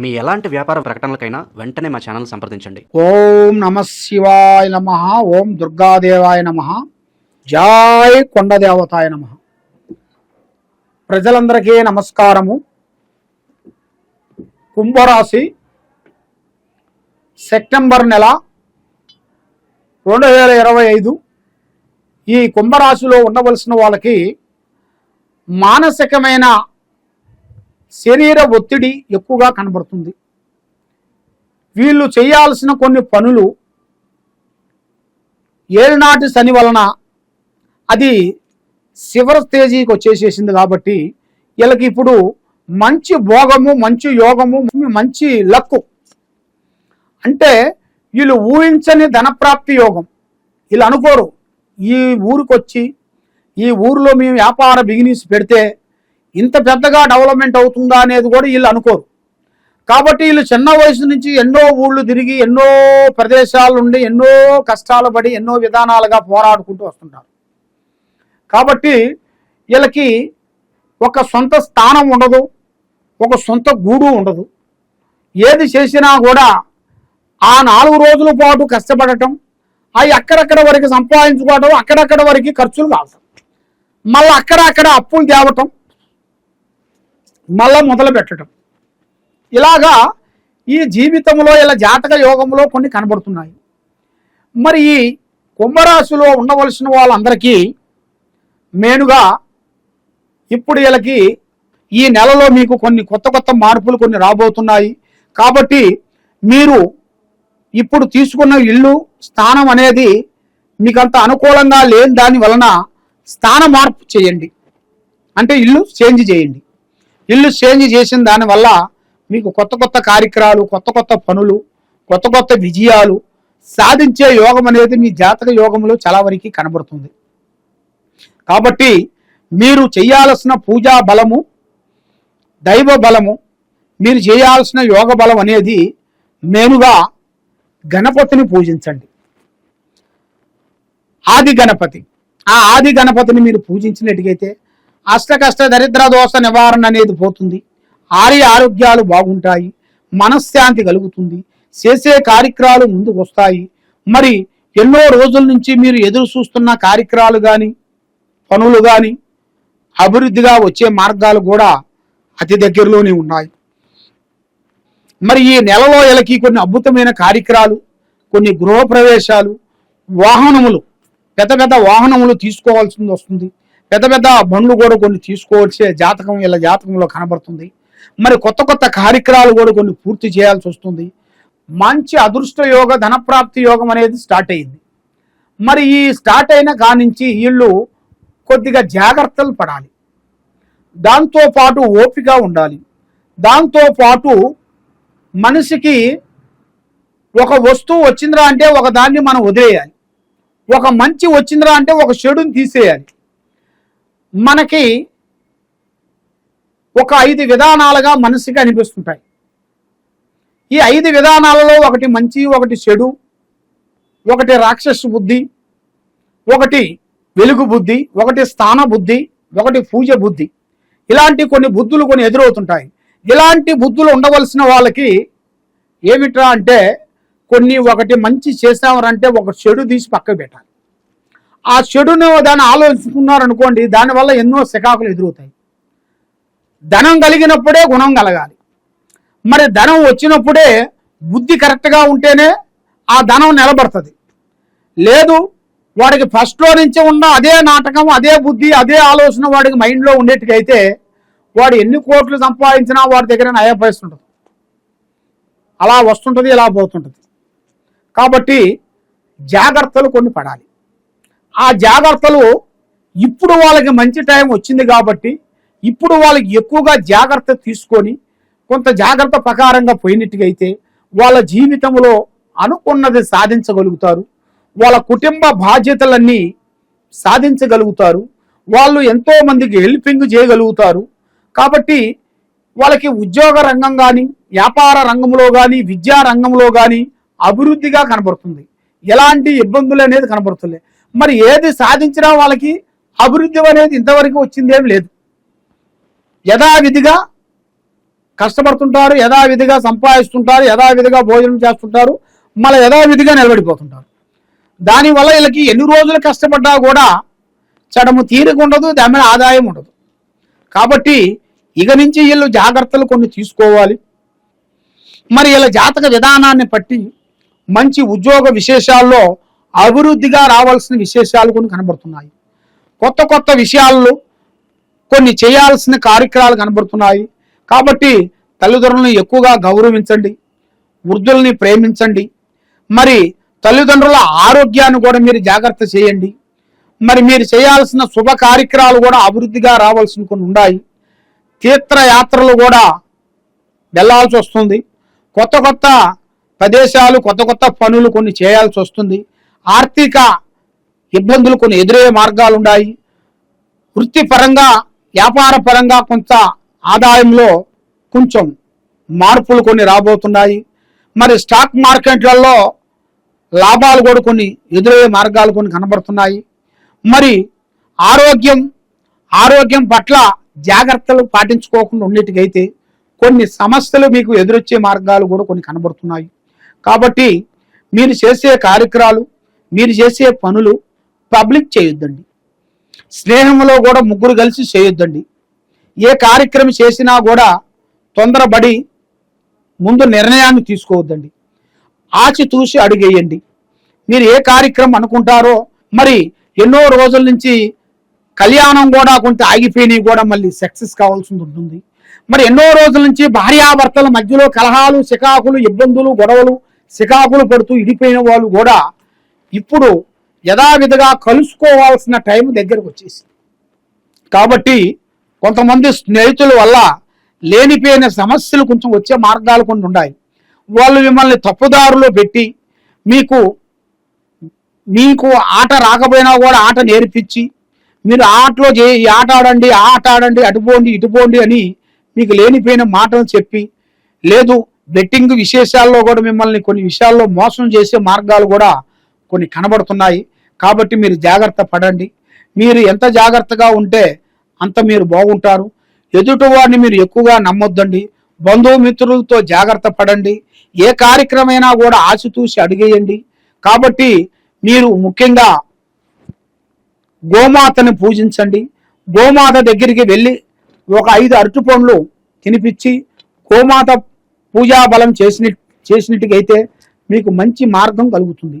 మీ ఎలాంటి వ్యాపార ప్రకటనలకైనా వెంటనే మా ఛానల్ సంప్రదించండి. ఓం నమ శివాయ నమ ఓం దుర్గాదేవాయ నమ జాయ్ కొండదేవతాయ నమ. ప్రజలందరికీ నమస్కారము. కుంభరాశి సెప్టెంబర్ నెల రెండు వేల ఇరవై ఐదు ఈ కుంభరాశిలో ఉండవలసిన వాళ్ళకి మానసికమైన శరీర ఒత్తిడి ఎక్కువగా కనబడుతుంది. వీళ్ళు చేయాల్సిన కొన్ని పనులు ఏళ్ళనాటి శని వలన అది శివర స్టేజీకి వచ్చేసేసింది కాబట్టి వీళ్ళకి ఇప్పుడు మంచి భోగము మంచి యోగము మంచి లక్కు. అంటే వీళ్ళు ఊహించని ధనప్రాప్తి యోగం. వీళ్ళు అనుకోరు. ఈ ఊరికొచ్చి ఈ ఊరిలో మేము వ్యాపార బిగినీస్ పెడితే ఇంత పెద్దగా డెవలప్మెంట్ అవుతుందా అనేది కూడా వీళ్ళు అనుకోరు. కాబట్టి వీళ్ళు చిన్న వయసు నుంచి ఎన్నో ఊళ్ళు తిరిగి ఎన్నో ప్రదేశాల నుండి ఎన్నో కష్టాలు పడి ఎన్నో విధానాలుగా పోరాడుకుంటూ వస్తుంటారు. కాబట్టి వీళ్ళకి ఒక సొంత స్థానం ఉండదు ఒక సొంత గూడు ఉండదు. ఏది చేసినా కూడా ఆ నాలుగు రోజుల పాటు కష్టపడటం అవి అక్కడక్కడ వరకు సంపాదించుకోవటం అక్కడక్కడ వరకు ఖర్చులు కావటం మళ్ళీ అక్కడ అక్కడ అప్పులు తేవటం మళ్ళా మొదలు పెట్టడం. ఇలాగా ఈ జీవితంలో ఇలా జాతక యోగంలో కొన్ని కనబడుతున్నాయి. మరి ఈ కుంభరాశిలో ఉండవలసిన వాళ్ళందరికీ మెయిన్గా ఇప్పుడు వీళ్ళకి ఈ నెలలో మీకు కొన్ని కొత్త కొత్త మార్పులు కొన్ని రాబోతున్నాయి. కాబట్టి మీరు ఇప్పుడు తీసుకున్న ఇల్లు స్థానం అనేది మీకు అంత అనుకూలంగా లేని దాని వలన స్థాన మార్పు చేయండి. అంటే ఇల్లు చేంజ్ చేయండి. ఇల్లు చేంజ్ చేసిన దానివల్ల మీకు కొత్త కొత్త కార్యక్రమాలు కొత్త కొత్త పనులు కొత్త కొత్త విజయాలు సాధించే యోగం అనేది మీ జాతక యోగంలో చాలా వరకు కనబడుతుంది. కాబట్టి మీరు చేయాల్సిన పూజా బలము దైవ బలము మీరు చేయాల్సిన యోగ బలం అనేది మెనుగా గణపతిని పూజించండి. ఆది గణపతి. ఆ ఆది గణపతిని మీరు పూజించినట్టుగైతే అష్టకష్ట దరిద్ర దోష నివారణ అనేది పోతుంది. ఆర్య ఆరోగ్యాలు బాగుంటాయి మనశ్శాంతి కలుగుతుంది చేసే కార్యక్రమాలు ముందుకు వస్తాయి మరి ఎన్నో రోజుల నుంచి మీరు ఎదురు చూస్తున్న కార్యక్రమాలు కానీ పనులు కానీ అభివృద్ధిగా వచ్చే మార్గాలు కూడా అతి దగ్గరలోనే ఉన్నాయి. మరి ఈ నెలలో వీళ్ళకి కొన్ని అద్భుతమైన కార్యక్రమాలు కొన్ని గృహప్రవేశాలు వాహనములు పెద్ద పెద్ద వాహనములు తీసుకోవాల్సింది వస్తుంది. పెద్ద పెద్ద బండ్లు కూడా కొన్ని తీసుకోవాల్సే జాతకం ఇలా జాతకంలో కనబడుతుంది. మరి కొత్త కొత్త కార్యక్రమాలు కూడా కొన్ని పూర్తి చేయాల్సి వస్తుంది. మంచి అదృష్ట యోగ ధనప్రాప్తి యోగం అనేది స్టార్ట్ అయింది. మరి ఈ స్టార్ట్ అయిన కానించి వీళ్ళు కొద్దిగా జాగ్రత్తలు పడాలి. దాంతోపాటు ఓపిక ఉండాలి. దాంతోపాటు మనిషికి ఒక వస్తువు వచ్చిందిరా అంటే ఒక దాన్ని మనం వదిలేయాలి. ఒక మంచి వచ్చిందిరా అంటే ఒక చెడుని తీసేయాలి. మనకి ఒక ఐదు విధానాలుగా మనసుకి అనిపిస్తుంటాయి. ఈ ఐదు విధానాలలో ఒకటి మంచి ఒకటి చెడు ఒకటి రాక్షస బుద్ధి ఒకటి వెలుగు బుద్ధి ఒకటి స్థాన బుద్ధి ఒకటి పూజ బుద్ధి. ఇలాంటి కొన్ని బుద్ధులు కొన్ని ఎదురవుతుంటాయి. ఇలాంటి బుద్ధులు ఉండవలసిన వాళ్ళకి ఏమిట్రా అంటే కొన్ని ఒకటి మంచి చేసామరంటే ఒక చెడు తీసి పక్కకు పెట్టాలి. ఆ చెడును దాన్ని ఆలోచించుకున్నారనుకోండి దానివల్ల ఎన్నో శకాకులు ఎదురవుతాయి. ధనం కలిగినప్పుడే గుణం కలగాలి. మరి ధనం వచ్చినప్పుడే బుద్ధి కరెక్ట్గా ఉంటేనే ఆ ధనం నిలబడుతుంది. లేదు వాడికి ఫస్ట్లో నుంచి ఉన్న అదే నాటకం అదే బుద్ధి అదే ఆలోచన వాడికి మైండ్లో ఉండేట్టుకైతే వాడు ఎన్ని కోట్లు సంపాదించినా వాడి దగ్గర నయపరిస్తుంటుంది అలా వస్తుంటుంది ఇలా పోతుంటుంది. కాబట్టి జాగ్రత్తలు కొన్ని పడాలి. ఆ జాగ్రత్తలు ఇప్పుడు వాళ్ళకి మంచి టైం వచ్చింది కాబట్టి ఇప్పుడు వాళ్ళకి ఎక్కువగా జాగ్రత్త తీసుకొని కొంత జాగ్రత్త ప్రకారంగా పోయినట్టుగా అయితే వాళ్ళ జీవితంలో అనుకున్నది సాధించగలుగుతారు. వాళ్ళ కుటుంబ బాధ్యతలన్నీ సాధించగలుగుతారు. వాళ్ళు ఎంతో మందికి హెల్పింగ్ చేయగలుగుతారు. కాబట్టి వాళ్ళకి ఉద్యోగ రంగం కానీ వ్యాపార రంగంలో కానీ విద్యా రంగంలో కానీ అభివృద్ధిగా కనబడుతుంది. ఎలాంటి ఇబ్బందులు అనేది కనబడుతుంది మరి ఏది సాధించినా వాళ్ళకి అభివృద్ధి అనేది ఇంతవరకు వచ్చిందేం లేదు. యథావిధిగా కష్టపడుతుంటారు యథావిధిగా సంపాదిస్తుంటారు యథావిధిగా భోజనం చేస్తుంటారు మళ్ళీ యథావిధిగా నిలబడిపోతుంటారు. దానివల్ల వీళ్ళకి ఎన్ని రోజులు కష్టపడ్డా కూడా చడము తీరిక ఉండదు దాని మీద ఆదాయం ఉండదు. కాబట్టి ఇక నుంచి వీళ్ళు జాగ్రత్తలు కొన్ని తీసుకోవాలి. మరి వీళ్ళ జాతక విధానాన్ని బట్టి మంచి ఉద్యోగ విశేషాల్లో అభివృద్ధిగా రావాల్సిన విశేషాలు కొన్ని కనబడుతున్నాయి. కొత్త కొత్త విషయాల్లో కొన్ని చేయాల్సిన కార్యక్రమాలు కనబడుతున్నాయి. కాబట్టి తల్లిదండ్రులను ఎక్కువగా గౌరవించండి వృద్ధుల్ని ప్రేమించండి. మరి తల్లిదండ్రుల ఆరోగ్యాన్ని కూడా మీరు జాగ్రత్త చేయండి. మరి మీరు చేయాల్సిన శుభ కార్యక్రమాలు కూడా అభివృద్ధిగా రావాల్సిన కొన్ని ఉన్నాయి. తీర్థయాత్రలు కూడా వెళ్ళాల్సి వస్తుంది. కొత్త కొత్త ప్రదేశాలు కొత్త కొత్త పనులు కొన్ని చేయాల్సి వస్తుంది. ఆర్థిక ఇబ్బందులు కొన్ని ఎదురయ్యే మార్గాలు ఉన్నాయి వృత్తిపరంగా వ్యాపార పరంగా కొంత ఆదాయంలో కొంచెం మార్పులు కొన్ని రాబోతున్నాయి. మరి స్టాక్ మార్కెట్లలో లాభాలు కూడా కొన్ని ఎదురయ్యే మార్గాలు కొన్ని కనబడుతున్నాయి. మరి ఆరోగ్యం ఆరోగ్యం పట్ల జాగ్రత్తలు పాటించుకోకుండా ఉండేటికైతే కొన్ని సమస్యలు మీకు ఎదురొచ్చే మార్గాలు కూడా కొన్ని కనబడుతున్నాయి. కాబట్టి మీరు చేసే కార్యక్రమాలు మీరు చేసే పనులు పబ్లిక్ చేయొద్దండి. స్నేహంలో కూడా ముగ్గురు కలిసి చేయొద్దండి. ఏ కార్యక్రమం చేసినా కూడా తొందరపడి ముందు నిర్ణయాన్ని తీసుకోవద్దండి. ఆచితూసి అడిగేయండి. మీరు ఏ కార్యక్రమం అనుకుంటారో మరి ఎన్నో రోజుల నుంచి కళ్యాణం కూడా కొంత ఆగిపోయినవి కూడా మళ్ళీ సక్సెస్ కావాల్సి ఉంటుంది. మరి ఎన్నో రోజుల నుంచి భార్యాభర్తల మధ్యలో కలహాలు సికాకులు ఇబ్బందులు గొడవలు సికాకులు పడుతూ ఇడిపోయిన వాళ్ళు కూడా ఇప్పుడు యథావిధిగా కలుసుకోవాల్సిన టైం దగ్గరకు వచ్చేసి కాబట్టి కొంతమంది స్నేహితుల వల్ల లేనిపోయిన సమస్యలు కొంచెం వచ్చే మార్గాలు కొన్ని ఉన్నాయి. వాళ్ళు మిమ్మల్ని తప్పుదారులో పెట్టి మీకు మీకు ఆట రాకపోయినా కూడా ఆట నేర్పించి మీరు ఆటలో చే ఆట ఆడండి ఆ ఆట ఆడండి అటుపోండి ఇటుపోండి అని మీకు లేనిపోయిన మాటలు చెప్పి లేదు బెట్టింగ్ విశేషాల్లో కూడా మిమ్మల్ని కొన్ని విషయాల్లో మోసం చేసే మార్గాలు కూడా కొన్ని కనబడుతున్నాయి. కాబట్టి మీరు జాగ్రత్త పడండి. మీరు ఎంత జాగ్రత్తగా ఉంటే అంత మీరు బాగుంటారు. ఎదుటివాడిని మీరు ఎక్కువగా నమ్మొద్దండి. బంధుమిత్రులతో జాగ్రత్త పడండి. ఏ కార్యక్రమైనా కూడా ఆశతూసి అడిగేయండి. కాబట్టి మీరు ముఖ్యంగా గోమాతని పూజించండి. గోమాత దగ్గరికి వెళ్ళి ఒక ఐదు అరటి పండ్లు తినిపించి గోమాత పూజా బలం చేసిన చేసినట్టుగైతే మీకు మంచి మార్గం కలుగుతుంది.